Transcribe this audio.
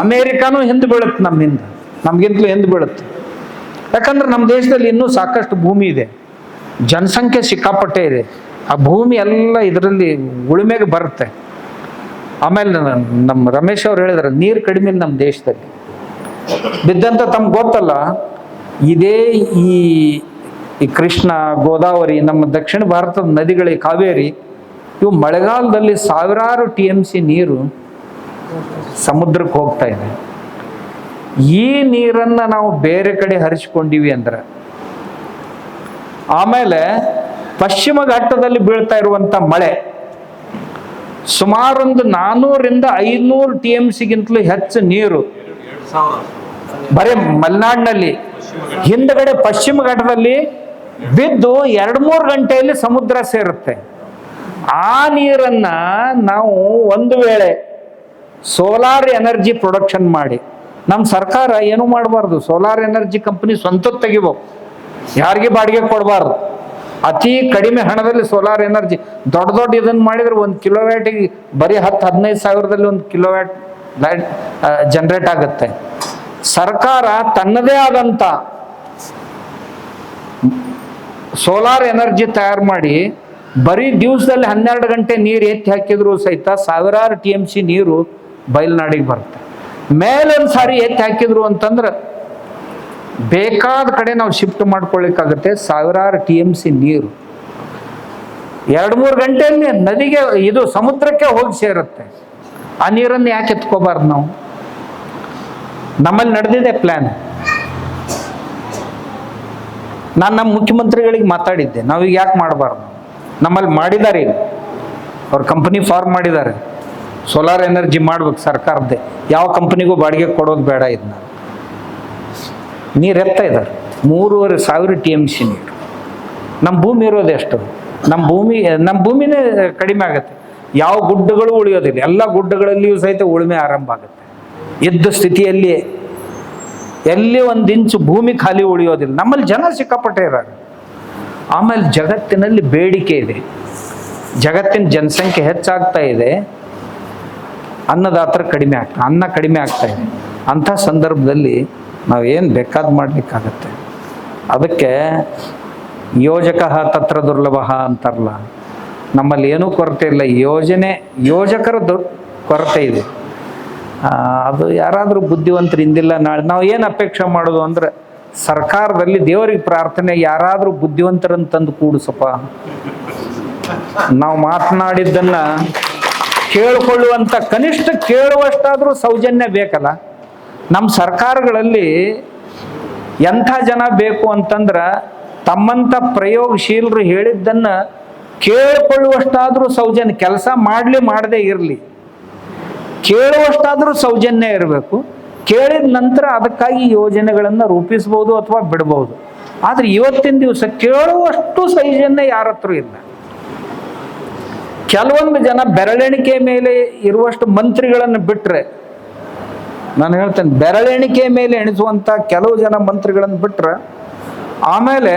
ಅಮೇರಿಕಾನು ಹಿಂದೆ ಬೀಳುತ್ತೆ ನಮ್ಮಿಂದ. ನಮಗಿಂತಲೂ ಹಿಂದೆ ಬೀಳುತ್ತೆ. ಯಾಕಂದ್ರೆ ನಮ್ಮ ದೇಶದಲ್ಲಿ ಇನ್ನೂ ಸಾಕಷ್ಟು ಭೂಮಿ ಇದೆ. ಜನಸಂಖ್ಯೆ ಸಿಕ್ಕಾಪಟ್ಟೆ ಇದೆ. ಆ ಭೂಮಿ ಎಲ್ಲ ಇದರಲ್ಲಿ ಉಳುಮೆಗೆ ಬರುತ್ತೆ. ಆಮೇಲೆ ನಮ್ಮ ರಮೇಶ್ ಅವ್ರು ಹೇಳಿದ್ರೆ, ನೀರು ಕಡಿಮೆ ನಮ್ಮ ದೇಶದಲ್ಲಿ. ಬಿದ್ದಂತ ತಮ್ಗೆ ಗೊತ್ತಲ್ಲ, ಇದೇ ಈ ಈ ಕೃಷ್ಣ, ಗೋದಾವರಿ, ನಮ್ಮ ದಕ್ಷಿಣ ಭಾರತದ ನದಿಗಳಿಗೆ ಕಾವೇರಿ, ಇವು ಮಳೆಗಾಲದಲ್ಲಿ ಸಾವಿರಾರು ಟಿ ಎಂ ಸಿ ನೀರು ಸಮುದ್ರಕ್ಕೆ ಹೋಗ್ತಾ ಇದೆ. ಈ ನೀರನ್ನ ನಾವು ಬೇರೆ ಕಡೆ ಹರಿಸ್ಕೊಂಡಿವಿ ಅಂದ್ರೆ, ಆಮೇಲೆ ಪಶ್ಚಿಮ ಘಟ್ಟದಲ್ಲಿ ಬೀಳ್ತಾ ಇರುವಂತ ಮಳೆ, ಸುಮಾರೊಂದು ನಾನ್ನೂರಿಂದ ಐನೂರು ಟಿ ಎಂ ಸಿಗಿಂತಲೂ ಹೆಚ್ಚು ನೀರು ಬರೀ ಮಲೆನಾಡಿನಲ್ಲಿ. ಹಿಂದಗಡೆ ಪಶ್ಚಿಮ ಘಟ್ಟದಲ್ಲಿ ಬಿದ್ದು ಎರಡು ಮೂರು ಗಂಟೆಯಲ್ಲಿ ಸಮುದ್ರ ಸೇರುತ್ತೆ. ಆ ನೀರನ್ನ ನಾವು ಒಂದು ವೇಳೆ ಸೋಲಾರ್ ಎನರ್ಜಿ ಪ್ರೊಡಕ್ಷನ್ ಮಾಡಿ. ನಮ್ಮ ಸರ್ಕಾರ ಏನು ಮಾಡಬಾರ್ದು? ಸೋಲಾರ್ ಎನರ್ಜಿ ಕಂಪನಿ ಸ್ವಂತ ತೆಗಿಬೇಕು. ಯಾರಿಗೆ ಬಾಡಿಗೆ ಕೊಡಬಾರ್ದು? ಅತಿ ಕಡಿಮೆ ಹಣದಲ್ಲಿ ಸೋಲಾರ್ ಎನರ್ಜಿ ದೊಡ್ಡ ದೊಡ್ಡ ಇದನ್ನು ಮಾಡಿದ್ರೆ ಒಂದು ಕಿಲೋವ್ಯಾಟಿಗೆ ಬರೀ ಹತ್ತು ಹದಿನೈದು ಸಾವಿರದಲ್ಲಿ ಒಂದು ಕಿಲೋವ್ಯಾಟ್ ಲೈಟ್ ಜನರೇಟ್ ಆಗುತ್ತೆ. ಸರ್ಕಾರ ತನ್ನದೇ ಆದಂಥ ಸೋಲಾರ್ ಎನರ್ಜಿ ತಯಾರು ಮಾಡಿ, ಬರೀ ದಿವಸದಲ್ಲಿ ಹನ್ನೆರಡು ಗಂಟೆ ನೀರು ಎತ್ತಿ ಹಾಕಿದ್ರು ಸಹಿತ ಸಾವಿರಾರು ಟಿ ಎಂ ಸಿ ನೀರು ಬಯಲ್ನಾಡಿಗೆ ಬರುತ್ತೆ. ಮೇಲೊಂದು ಸಾರಿ ಎತ್ತಿ ಹಾಕಿದ್ರು ಅಂತಂದ್ರೆ ಬೇಕಾದ ಕಡೆ ನಾವು ಶಿಫ್ಟ್ ಮಾಡ್ಕೊಳ್ಳಿಕ್ಕಾಗುತ್ತೆ ಸಾವಿರಾರು ಟಿ ಎಂ ಸಿ ನೀರು. ಎರಡು ಮೂರು ಗಂಟೆಯಲ್ಲಿ ನದಿಗೆ ಇದು ಸಮುದ್ರಕ್ಕೆ ಹೋಗಿ ಸೇರುತ್ತೆ. ಆ ನೀರನ್ನು ಯಾಕೆ ಎತ್ಕೋಬಾರ್ದು ನಾವು? ನಮ್ಮಲ್ಲಿ ನಡೆದಿದೆ ಪ್ಲ್ಯಾನ್ ನಾನು ನಮ್ಮ ಮುಖ್ಯಮಂತ್ರಿಗಳಿಗೆ ಮಾತಾಡಿದ್ದೆ. ನಾವೀಗ ಯಾಕೆ ಮಾಡಬಾರ್ದು? ನಮ್ಮಲ್ಲಿ ಮಾಡಿದ್ದಾರೆ ಅವ್ರ ಕಂಪನಿ ಫಾರ್ಮ್ ಮಾಡಿದ್ದಾರೆ. ಸೋಲಾರ್ ಎನರ್ಜಿ ಮಾಡ್ಬೇಕು ಸರ್ಕಾರದ್ದೇ. ಯಾವ ಕಂಪ್ನಿಗೂ ಬಾಡಿಗೆ ಕೊಡೋದು ಬೇಡ ಇದನ್ನ ನೀರು ಎತ್ತ ಇದ್ದಾರೆ ಮೂರುವರೆ ಸಾವಿರ ಟಿ ಎಂ ಸಿ ನೀರು. ನಮ್ಮ ಭೂಮಿ ಇರೋದು ಎಷ್ಟು? ನಮ್ಮ ಭೂಮಿ ನಮ್ಮ ಭೂಮಿನೇ ಕಡಿಮೆ ಆಗುತ್ತೆ. ಯಾವ ಗುಡ್ಡಗಳು ಉಳಿಯೋದಿಲ್ಲ. ಎಲ್ಲ ಗುಡ್ಡಗಳಲ್ಲಿಯೂ ಸಹಿತ ಉಳುಮೆ ಆರಂಭ ಆಗುತ್ತೆ. ಇದ್ದ ಸ್ಥಿತಿಯಲ್ಲಿ ಎಲ್ಲಿ ಒಂದು ಇಂಚು ಭೂಮಿ ಖಾಲಿ ಉಳಿಯೋದಿಲ್ಲ. ನಮ್ಮಲ್ಲಿ ಜನ ಸಿಕ್ಕಾಪಟ್ಟೆ ಇದ್ದಾರೆ. ಆಮೇಲೆ ಜಗತ್ತಿನಲ್ಲಿ ಬೇಡಿಕೆ ಇದೆ. ಜಗತ್ತಿನ ಜನಸಂಖ್ಯೆ ಹೆಚ್ಚಾಗ್ತಾ ಇದೆ. ಅನ್ನದಾತರ ಕಡಿಮೆ ಆಗ್ತಾ ಅನ್ನ ಕಡಿಮೆ ಆಗ್ತಾ ಇದೆ. ಅಂಥ ಸಂದರ್ಭದಲ್ಲಿ ನಾವು ಏನು ಬೇಕಾದ್ ಮಾಡಲಿಕ್ಕಾಗತ್ತೆ? ಅದಕ್ಕೆ ಯೋಜಕ ತತ್ರ ದುರ್ಲಭ ಅಂತಾರಲ್ಲ. ನಮ್ಮಲ್ಲಿ ಏನೂ ಕೊರತೆ ಇಲ್ಲ. ಯೋಜನೆ ಯೋಜಕರ ದು ಕೊರತೆ ಇದೆ. ಅದು ಯಾರಾದರೂ ಬುದ್ಧಿವಂತರು ಇಂದಿಲ್ಲ ನಾಳೆ ನಾವು ಏನು ಅಪೇಕ್ಷೆ ಮಾಡೋದು ಅಂದ್ರೆ ಸರ್ಕಾರದಲ್ಲಿ ದೇವರಿಗೆ ಪ್ರಾರ್ಥನೆ, ಯಾರಾದರೂ ಬುದ್ಧಿವಂತರನ್ನು ತಂದು ಕೂಡಿಸಪ್ಪ. ನಾವು ಮಾತನಾಡಿದ್ದನ್ನ ಕೇಳಿಕೊಳ್ಳುವಂಥ ಕನಿಷ್ಠ ಕೇಳುವಷ್ಟಾದರೂ ಸೌಜನ್ಯ ಬೇಕಲ್ಲ. ನಮ್ಮ ಸರ್ಕಾರಗಳಲ್ಲಿ ಎಂಥ ಜನ ಬೇಕು ಅಂತಂದ್ರೆ ತಮ್ಮಂಥ ಪ್ರಯೋಗಶೀಲರು ಹೇಳಿದ್ದನ್ನು ಕೇಳಿಕೊಳ್ಳುವಷ್ಟಾದರೂ ಸೌಜನ್ಯ, ಕೆಲಸ ಮಾಡಲಿ ಮಾಡದೇ ಇರಲಿ. ಕೇಳುವಷ್ಟಾದರೂ ಸೌಜನ್ಯ ಇರಬೇಕು. ಕೇಳಿದ ನಂತರ ಅದಕ್ಕಾಗಿ ಯೋಜನೆಗಳನ್ನು ರೂಪಿಸ್ಬೋದು ಅಥವಾ ಬಿಡ್ಬೋದು. ಆದರೆ ಇವತ್ತಿನ ದಿವಸ ಕೇಳುವಷ್ಟು ಸೌಜನ್ಯ ಯಾರ ಹತ್ರ ಇಲ್ಲ. ಕೆಲವೊಂದು ಜನ ಬೆರಳೆಣಿಕೆ ಮೇಲೆ ಇರುವಷ್ಟು ಮಂತ್ರಿಗಳನ್ನು ಬಿಟ್ಟರೆ ನಾನು ಹೇಳ್ತೇನೆ, ಬೆರಳೆಣಿಕೆ ಮೇಲೆ ಎಣಿಸುವಂಥ ಕೆಲವು ಜನ ಮಂತ್ರಿಗಳನ್ನು ಬಿಟ್ಟರೆ ಆಮೇಲೆ